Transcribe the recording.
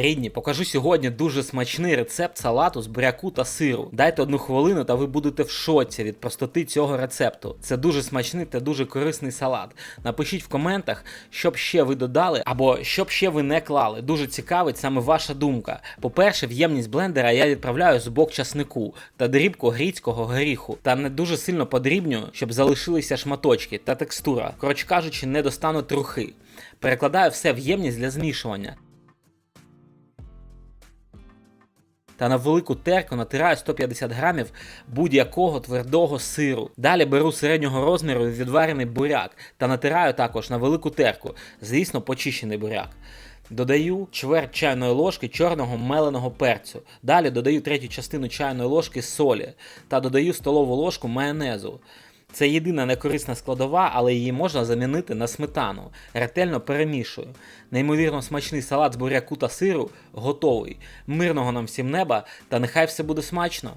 Рідні, покажу сьогодні дуже смачний рецепт салату з буряку та сиру. Дайте одну хвилину, та ви будете в шоці від простоти цього рецепту. Це дуже смачний та дуже корисний салат. Напишіть в коментах, що б ще ви додали, або що б ще ви не клали. Дуже цікавить саме ваша думка. По-перше, в ємність блендера я відправляю зубок часнику та дрібку гріцького горіху. Та не дуже сильно подрібню, щоб залишилися шматочки та текстура. Коротше кажучи, не достану трухи. Перекладаю все в ємність для змішування. Та на велику терку натираю 150 грамів будь-якого твердого сиру. Далі беру середнього розміру відварений буряк та натираю також на велику терку, звісно, почищений буряк. Додаю чверть чайної ложки чорного меленого перцю. Далі додаю третю частину чайної ложки солі та додаю столову ложку майонезу. Це єдина некорисна складова, але її можна замінити на сметану. Ретельно перемішую. Неймовірно смачний салат з буряку та сиру готовий. Мирного нам всім неба та нехай все буде смачно!